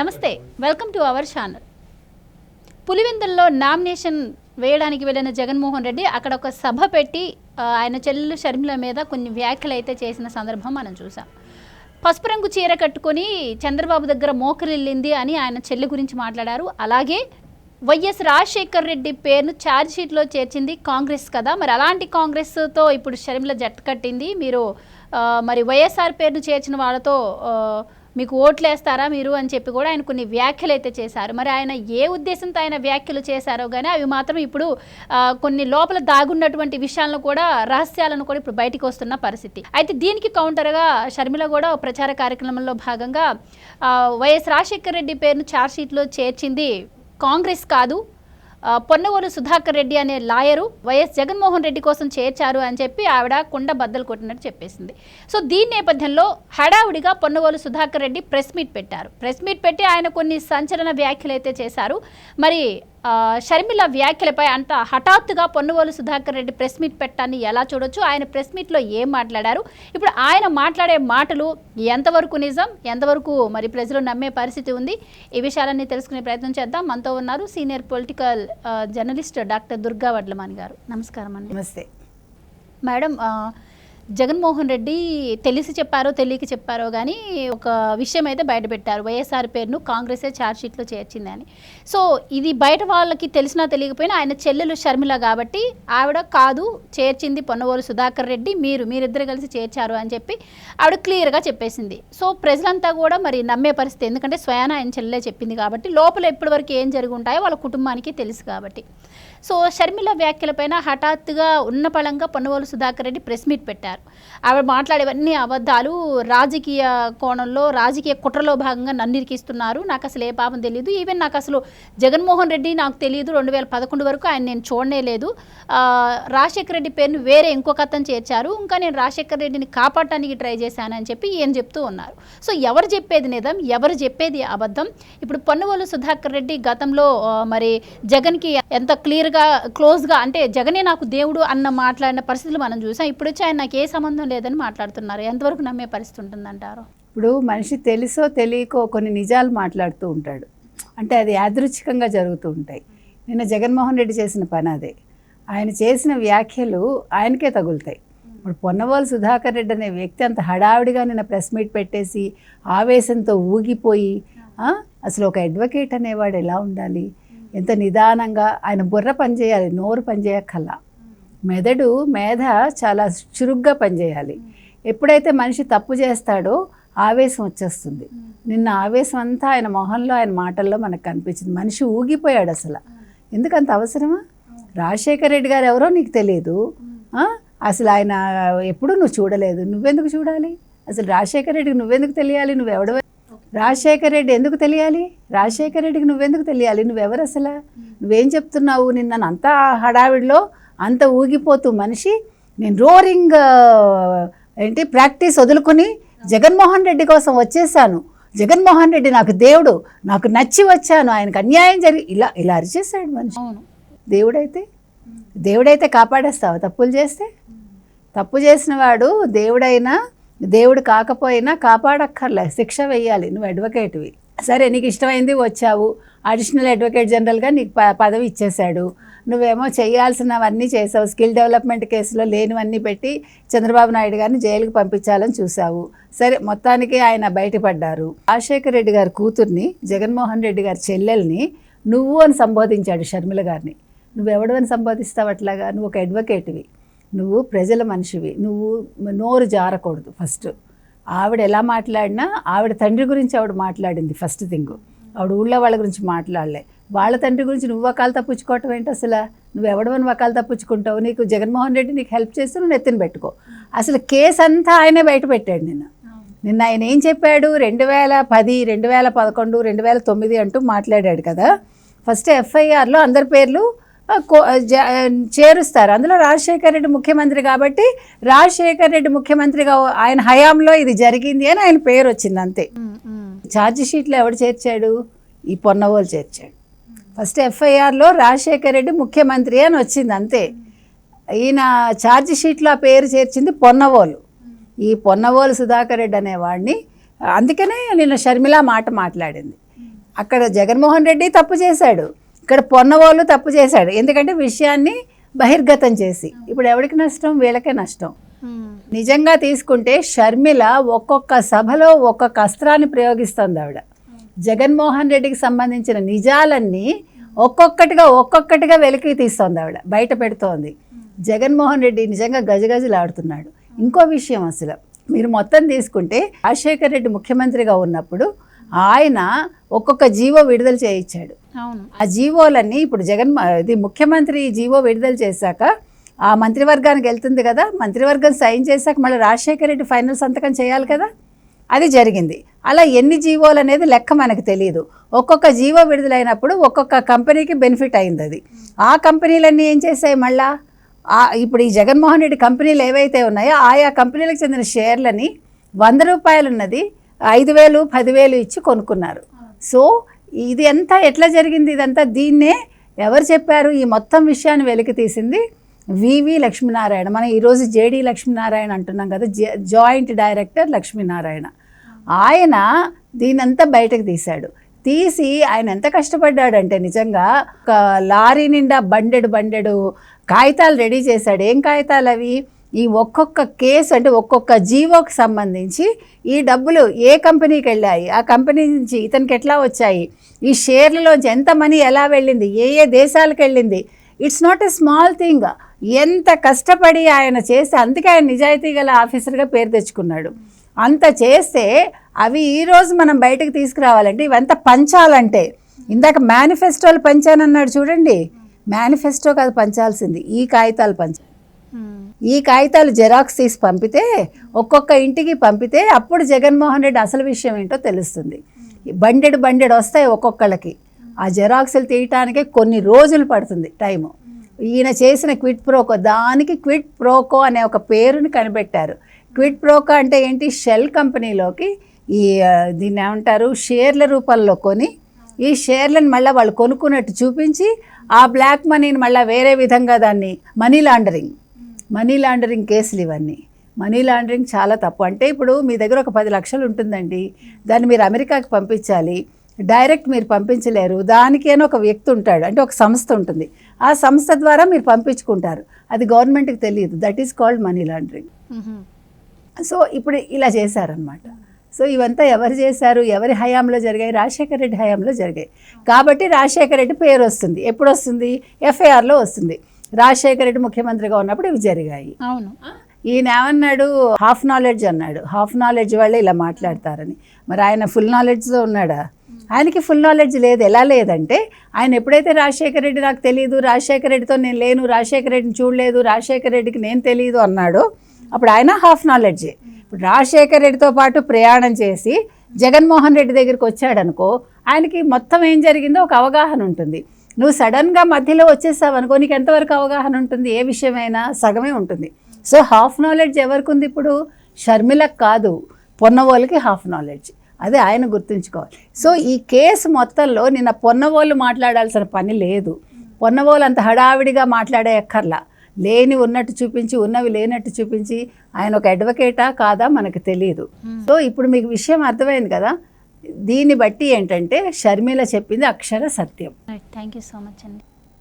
నమస్తే welcome to our channel పులివెందుల్లో nomination వేయడానికి వెళ్ళిన జగన్మోహన్ రెడ్డి అక్కడ ఒక సభ పెట్టి ఆయన చెల్లెలు షర్మిల మీద కొన్ని వ్యాఖ్యలు అయితే చేసిన సందర్భం మనం చూసాం. పసుపు రంగు చీర కట్టుకొని చంద్రబాబు దగ్గర మోకరిల్లింది అని ఆయన చెల్లి గురించి మాట్లాడారు. అలాగే వైఎస్ రాజశేఖర్ రెడ్డి పేరును ఛార్జ్షీట్లో చేర్చింది కాంగ్రెస్ కదా. మరి అలాంటి కాంగ్రెస్తో ఇప్పుడు షర్మిల జట్టు కట్టింది. మీరు మరి వైఎస్ఆర్ పేరును చేర్చిన వాళ్ళతో మీకు ఓట్లు వేస్తారా మీరు అని చెప్పి కూడా ఆయన కొన్ని వ్యాఖ్యలు అయితే చేశారు. మరి ఆయన ఏ ఉద్దేశంతో ఆయన వ్యాఖ్యలు చేశారో కానీ అవి మాత్రం ఇప్పుడు కొన్ని లోపల దాగున్నటువంటి విషయాలను కూడా రహస్యాలను కూడా ఇప్పుడు బయటికి వస్తున్న పరిస్థితి. అయితే దీనికి కౌంటర్గా షర్మిల కూడా ప్రచార కార్యక్రమంలో భాగంగా వైఎస్ రాజశేఖర్ రెడ్డి పేరును ఛార్జ్షీట్లో చేర్చింది కాంగ్రెస్ కాదు పొన్నవోలు సుధాకర్ రెడ్డి అనే లాయరు వైఎస్ జగన్మోహన్ రెడ్డి కోసం చేర్చారు అని చెప్పి ఆవిడ కుండ బద్దలు కొట్టినట్టు చెప్పేసింది. సో దీని నేపథ్యంలో హడావుడిగా పొన్నవోలు సుధాకర్ రెడ్డి ప్రెస్ మీట్ పెట్టారు. ప్రెస్ మీట్ పెట్టి ఆయన కొన్ని సంచలన వ్యాఖ్యలు అయితే చేశారు. మరి షర్మిల వ్యాఖ్యలపై అంత హఠాత్తుగా పొన్నవోలు సుధాకర్ రెడ్డి ప్రెస్ మీట్ పెట్టాన్ని ఎలా చూడొచ్చు? ఆయన ప్రెస్ మీట్లో ఏం మాట్లాడారు? ఇప్పుడు ఆయన మాట్లాడే మాటలు ఎంతవరకు నిజం? ఎంతవరకు మరి ప్రజలు నమ్మే పరిస్థితి ఉంది? ఈ విషయాలన్నీ తెలుసుకునే ప్రయత్నం చేద్దాం. మనతో ఉన్నారు senior political journalist doctor Durga Vadlaman గారు. నమస్కారం అండి. నమస్తే. మేడం జగన్మోహన్ రెడ్డి తెలిసి చెప్పారో తెలియక చెప్పారో కానీ ఒక విషయం అయితే బయటపెట్టారు. వైఎస్ఆర్ పేరును కాంగ్రెసే ఛార్జ్షీట్లో చేర్చిందని. సో ఇది బయట వాళ్ళకి తెలిసినా తెలియకపోయినా ఆయన చెల్లెలు షర్మిల కాబట్టి ఆవిడ కాదు చేర్చింది పొన్నవోలు సుధాకర్ రెడ్డి మీరు మీరిద్దరు కలిసి చేర్చారు అని చెప్పి ఆవిడ క్లియర్గా చెప్పేసింది. సో ప్రజలంతా కూడా మరి నమ్మే పరిస్థితి. ఎందుకంటే స్వయాన ఆయన చెల్లెలే చెప్పింది కాబట్టి లోపల ఎప్పటివరకు ఏం జరిగి ఉంటాయో వాళ్ళ కుటుంబానికి తెలుసు కాబట్టి. సో షర్మిల వ్యాఖ్యలపైన హఠాత్తుగా ఉన్న పళంగా పొన్నవోలు సుధాకర్ రెడ్డి ప్రెస్ మీట్ పెట్టారు. ఆవిడ మాట్లాడేవన్నీ అబద్ధాలు రాజకీయ కోణంలో రాజకీయ కుట్రలో భాగంగా నన్ను ఇరికిస్తున్నారు. నాకు అసలు ఏ పాపం తెలియదు ఈవెన్ నాకు అసలు జగన్మోహన్ రెడ్డి నాకు తెలియదు రెండు వేల పదకొండు వరకు ఆయన నేను చూడనే లేదు. రాజశేఖర రెడ్డి పేరును వేరే ఇంకొక అతను చేర్చారు. ఇంకా నేను రాజశేఖర రెడ్డిని కాపాడటానికి ట్రై చేశానని చెప్పి ఈయన చెప్తూ ఉన్నారు. సో ఎవరు చెప్పేది నిజం? ఎవరు చెప్పేది అబద్ధం? ఇప్పుడు పొన్నవోలు సుధాకర్ రెడ్డి గతంలో మరి జగన్కి ఎంత క్లియర్గా క్లోజ్గా అంటే జగనే నాకు దేవుడు అన్న మాట్లాడిన పరిస్థితులు మనం చూసాం. ఇప్పుడు వచ్చి ఆయన నాకు ఏ సంబంధం లేదని మాట్లాడుతున్నారు? ఎంతవరకు నమ్మే పరిస్థితి ఉంటుందంటారు? ఇప్పుడు మనిషి తెలుసో తెలియకో కొన్ని నిజాలు మాట్లాడుతూ ఉంటాడు. అంటే అది యాదృచ్ఛికంగా జరుగుతూ ఉంటాయి. నిన్న జగన్మోహన్ రెడ్డి చేసిన పని అదే. ఆయన చేసిన వ్యాఖ్యలు ఆయనకే తగులుతాయి. ఇప్పుడు పొన్నవోలు సుధాకర్ రెడ్డి అనే వ్యక్తి అంత హడావిడిగా నిన్న ప్రెస్ మీట్ పెట్టేసి ఆవేశంతో ఊగిపోయి అసలు ఒక అడ్వకేట్ అనేవాడు ఎలా ఉండాలి? ఎంత నిదానంగా ఆయన బుర్ర పనిచేయాలి నోరు పనిచేయక్కల్లా. మెదడు మేధ చాలా చురుగ్గా పనిచేయాలి. ఎప్పుడైతే మనిషి తప్పు చేస్తాడో ఆవేశం వచ్చేస్తుంది. నిన్న ఆవేశం అంతా ఆయన మొహంలో ఆయన మాటల్లో మనకు కనిపించింది. మనిషి ఊగిపోయాడు అసలు. ఎందుకంత అవసరమా? రాజశేఖర రెడ్డి గారు ఎవరో నీకు తెలియదు అసలు ఆయన ఎప్పుడు నువ్వు చూడలేదు. నువ్వెందుకు చూడాలి? అసలు రాజశేఖర రెడ్డికి నువ్వెందుకు తెలియాలి? నువ్వెవడవ? రాజశేఖర రెడ్డి ఎందుకు తెలియాలి? రాజశేఖర రెడ్డికి నువ్వెందుకు తెలియాలి? నువ్వెవరు అసలు? నువ్వేం చెప్తున్నావు? నిన్న అంతా హడావిడిలో అంత ఊగిపోతూ మనిషి నేను రోరింగ్ ఏంటి ప్రాక్టీస్ వదులుకొని జగన్మోహన్ రెడ్డి కోసం వచ్చేసాను. జగన్మోహన్ రెడ్డి నాకు దేవుడు నాకు నచ్చి వచ్చాను. ఆయనకు అన్యాయం జరిగి ఇలా ఇలా అరిచేశాడు మనిషి. దేవుడైతే దేవుడైతే కాపాడేస్తావా? తప్పులు చేస్తే? తప్పు చేసిన వాడు దేవుడైనా దేవుడు కాకపోయినా కాపాడక్కర్లే. శిక్ష వేయాలి నువ్వు అడ్వకేట్వి. సరే నీకు ఇష్టమైంది వచ్చావు. అడిషనల్ అడ్వకేట్ జనరల్గా నీకు ప పదవి ఇచ్చేశాడు. నువ్వేమో చేయాల్సినవన్నీ చేసావు. స్కిల్ డెవలప్మెంట్ కేసులో లేనివన్నీ పెట్టి చంద్రబాబు నాయుడు గారిని జైలుకి పంపించాలని చూసావు సరే మొత్తానికి ఆయన బయటపడ్డారు. రాజశేఖర రెడ్డి గారి కూతుర్ని జగన్మోహన్ రెడ్డి గారి చెల్లెల్ని నువ్వు అని సంబోధించాడు షర్మిల గారిని. నువ్వెవడు అని సంబోధిస్తావు అట్లాగా? నువ్వు ఒక అడ్వకేట్వి. నువ్వు ప్రజల మనిషివి. నువ్వు నోరు జారకూడదు ఫస్ట్. ఆవిడ ఎలా మాట్లాడినా ఆవిడ తండ్రి గురించి ఆవిడ మాట్లాడింది ఫస్ట్ థింగ్. ఆవిడ ఊళ్ళో వాళ్ళ గురించి మాట్లాడలే. వాళ్ళ తండ్రి గురించి నువ్వు వకాలు తప్పించుకోవటం ఏంటి అసలు? నువ్వు ఎవడవని వకాలు తప్పించుకుంటావు? నీకు జగన్మోహన్ రెడ్డి నీకు హెల్ప్ చేస్తే నువ్వు ఎత్తిన పెట్టుకో. అసలు కేసు అంతా ఆయనే బయట పెట్టాడు నిన్న. నిన్న ఆయన ఏం చెప్పాడు? రెండు వేల పది రెండు వేల పదకొండు రెండు వేల తొమ్మిది అంటూ మాట్లాడాడు కదా. ఫస్ట్ ఎఫ్ఐఆర్లో అందరి పేర్లు చేరుస్తారు. అందులో రాజశేఖర రెడ్డి ముఖ్యమంత్రి కాబట్టి రాజశేఖర రెడ్డి ముఖ్యమంత్రిగా ఆయన హయాంలో ఇది జరిగింది అని ఆయన పేరు వచ్చింది అంతే. ఛార్జ్ షీట్లో ఎవడు చేర్చాడు? ఈ పొన్నవోలు చేర్చాడు. ఫస్ట్ ఎఫ్ఐఆర్లో రాజశేఖర రెడ్డి ముఖ్యమంత్రి అని వచ్చింది అంతే. ఈయన ఛార్జ్ షీట్లో ఆ పేరు చేర్చింది పొన్నవోలు. ఈ పొన్నవోలు సుధాకర్ రెడ్డి అనేవాడిని అందుకనే నిన్న షర్మిల మాట మాట్లాడింది. అక్కడ జగన్మోహన్ రెడ్డి తప్పు చేశాడు ఇక్కడ పొన్నవాళ్ళు తప్పు చేశాడు ఎందుకంటే విషయాన్ని బహిర్గతం చేసి. ఇప్పుడు ఎవరికి నష్టం? వీళ్ళకే నష్టం. నిజంగా తీసుకుంటే షర్మిల ఒక్కొక్క సభలో ఒక్కొక్క అస్త్రాన్ని ప్రయోగిస్తోంది ఆవిడ. జగన్మోహన్ రెడ్డికి సంబంధించిన నిజాలన్నీ ఒక్కొక్కటిగా ఒక్కొక్కటిగా వెలికి తీస్తోంది ఆవిడ బయట పెడుతోంది. జగన్మోహన్ రెడ్డి నిజంగా గజగజలాడుతున్నాడు. ఇంకో విషయం అసలు మీరు మొత్తం తీసుకుంటే రాజశేఖర్ రెడ్డి ముఖ్యమంత్రిగా ఉన్నప్పుడు ఆయన ఒక్కొక్క జీవో విడుదల చేయించాడు. అవును. ఆ జీవోలన్నీ ఇప్పుడు జగన్ ఇది ముఖ్యమంత్రి జీవో విడుదల చేశాక ఆ మంత్రివర్గానికి వెళ్తుంది కదా మంత్రివర్గం సైన్ చేశాక మళ్ళీ రాజశేఖర రెడ్డి ఫైనల్ సంతకం చేయాలి కదా? అది జరిగింది. అలా ఎన్ని జీవోలు అనేది లెక్క మనకు తెలియదు ఒక్కొక్క జీవో విడుదలైనప్పుడు ఒక్కొక్క కంపెనీకి బెనిఫిట్ అయింది అది ఆ కంపెనీలన్నీ ఏం చేసాయి మళ్ళా? ఇప్పుడు ఈ జగన్మోహన్ రెడ్డి కంపెనీలు ఏవైతే ఉన్నాయో ఆయా కంపెనీలకు చెందిన షేర్లని వంద రూపాయలు ఉన్నది ఐదు వేలు పదివేలు ఇచ్చి కొనుక్కున్నారు. సో ఇది అంతా ఎట్లా జరిగింది? ఇదంతా దీన్నే ఎవరు చెప్పారు? ఈ మొత్తం విషయాన్ని వెలికి తీసింది వివి లక్ష్మీనారాయణ. మనం ఈరోజు జేడి లక్ష్మీనారాయణ అంటున్నాం కదా జాయింట్ డైరెక్టర్ లక్ష్మీనారాయణ. ఆయన దీనంతా బయటకు తీశాడు. తీసి ఆయన ఎంత కష్టపడ్డాడంటే నిజంగా ఒక లారీ నిండా బండెడు బండెడు కాగితాలు రెడీ చేశాడు. ఏం కాగితాలు అవి? ఈ ఒక్కొక్క కేసు అంటే ఒక్కొక్క జీవోకి సంబంధించి ఈ డబ్బులు ఏ కంపెనీకి వెళ్ళాయి? ఆ కంపెనీ నుంచి ఇతనికి ఎట్లా వచ్చాయి? ఈ షేర్లలోంచి ఎంత మనీ ఎలా వెళ్ళింది? ఏ ఏ దేశాలకు వెళ్ళింది? It's not a small thing ఎంత కష్టపడి ఆయన చేస్తే అందుకే ఆయన నిజాయితీ గల ఆఫీసర్గా పేరు తెచ్చుకున్నాడు. అంత చేస్తే అవి ఈరోజు మనం బయటకు తీసుకురావాలంటే ఇవంతా పంచాలంటే. ఇందాక మేనిఫెస్టోలు పంచానన్నాడు చూడండి. మేనిఫెస్టో కాదు పంచాల్సింది. ఈ కాగితాలు మ్మ్. ఈ కాగితాలు జెరాక్స్ తీసి పంపితే ఒక్కొక్క ఇంటికి పంపితే అప్పుడు జగన్మోహన్ రెడ్డి అసలు విషయం ఏంటో తెలుస్తుంది. బండెడు బండెడు వస్తాయి ఒక్కొక్కళ్ళకి. ఆ జెరాక్స్లు తీయటానికే కొన్ని రోజులు పడుతుంది టైము. ఈయన చేసిన క్విట్ ప్రోకో దానికి క్విట్ ప్రోకో అనే ఒక పేరుని కనిపెట్టారు. క్విట్ ప్రోకా అంటే ఏంటి? షెల్ కంపెనీలోకి ఈ దీన్ని ఏమంటారు? షేర్ల రూపంలో కొని ఈ షేర్లను మళ్ళీ వాళ్ళు కొనుక్కున్నట్టు చూపించి ఆ బ్లాక్ మనీని మళ్ళీ వేరే విధంగా దాన్ని మనీ లాండరింగ్ మనీ లాండరింగ్ కేసులు ఇవన్నీ. మనీ లాండరింగ్ చాలా తప్పు. అంటే ఇప్పుడు మీ దగ్గర ఒక పది లక్షలు ఉంటుందండి. దాన్ని మీరు అమెరికాకి పంపించాలి. డైరెక్ట్ మీరు పంపించలేరు. దానికేనో ఒక వ్యక్తి ఉంటాడు. అంటే ఒక సంస్థ ఉంటుంది. ఆ సంస్థ ద్వారా మీరు పంపించుకుంటారు. అది గవర్నమెంట్కి తెలియదు. That is called money laundering. So ఇప్పుడు ఇలా చేశారనమాట సో ఇవంతా ఎవరు చేశారు? ఎవరి హయాంలో జరిగాయి? రాజశేఖర రెడ్డి హయాంలో జరిగాయి. కాబట్టి రాజశేఖర రెడ్డి పేరు వస్తుంది. ఎప్పుడు వస్తుంది? ఎఫ్ఐఆర్లో వస్తుంది. రాజశేఖర రెడ్డి ముఖ్యమంత్రిగా ఉన్నప్పుడు ఇవి జరిగాయి. అవును. ఈయన ఏమన్నాడు? హాఫ్ నాలెడ్జ్ అన్నాడు. హాఫ్ నాలెడ్జ్ వాళ్ళే ఇలా మాట్లాడతారని. మరి ఆయన ఫుల్ నాలెడ్జ్తో ఉన్నాడా? ఆయనకి ఫుల్ నాలెడ్జ్ లేదు. ఎలా లేదంటే ఆయన ఎప్పుడైతే రాజశేఖర రెడ్డి నాకు తెలియదు రాజశేఖర రెడ్డితో నేను లేను రాజశేఖర రెడ్డిని చూడలేదు రాజశేఖర రెడ్డికి నేను తెలియదు అన్నాడో అప్పుడు ఆయన హాఫ్ నాలెడ్జే ఇప్పుడు రాజశేఖర రెడ్డితో పాటు ప్రయాణం చేసి జగన్మోహన్ రెడ్డి దగ్గరికి వచ్చాడనుకో ఆయనకి మొత్తం ఏం జరిగిందో ఒక అవగాహన ఉంటుంది. నువ్వు సడన్గా మధ్యలో వచ్చేసావు అనుకో నీకు ఎంతవరకు అవగాహన ఉంటుంది? ఏ విషయమైనా సగమే ఉంటుంది. సో హాఫ్ నాలెడ్జ్ ఎవరికి ఉంది ఇప్పుడు? షర్మిలకు కాదు. పొన్నవోళ్ళకి హాఫ్ నాలెడ్జ్ అదే ఆయన గుర్తుంచుకోవాలి. సో ఈ కేసు మొత్తంలో నిన్న పొన్నవోళ్ళు మాట్లాడాల్సిన పని లేదు. పొన్నవోళ్ళు అంత హడావిడిగా మాట్లాడే అక్కర్లా లేని ఉన్నట్టు చూపించి ఉన్నవి లేనట్టు చూపించి ఆయన ఒక అడ్వకేటా కాదా మనకు తెలియదు సో ఇప్పుడు మీకు విషయం అర్థమైంది కదా? దీన్ని బట్టి ఏంటంటే షర్మిల చెప్పింది అక్షర సత్యం. థ్యాంక్ యూ సో మచ్ అండి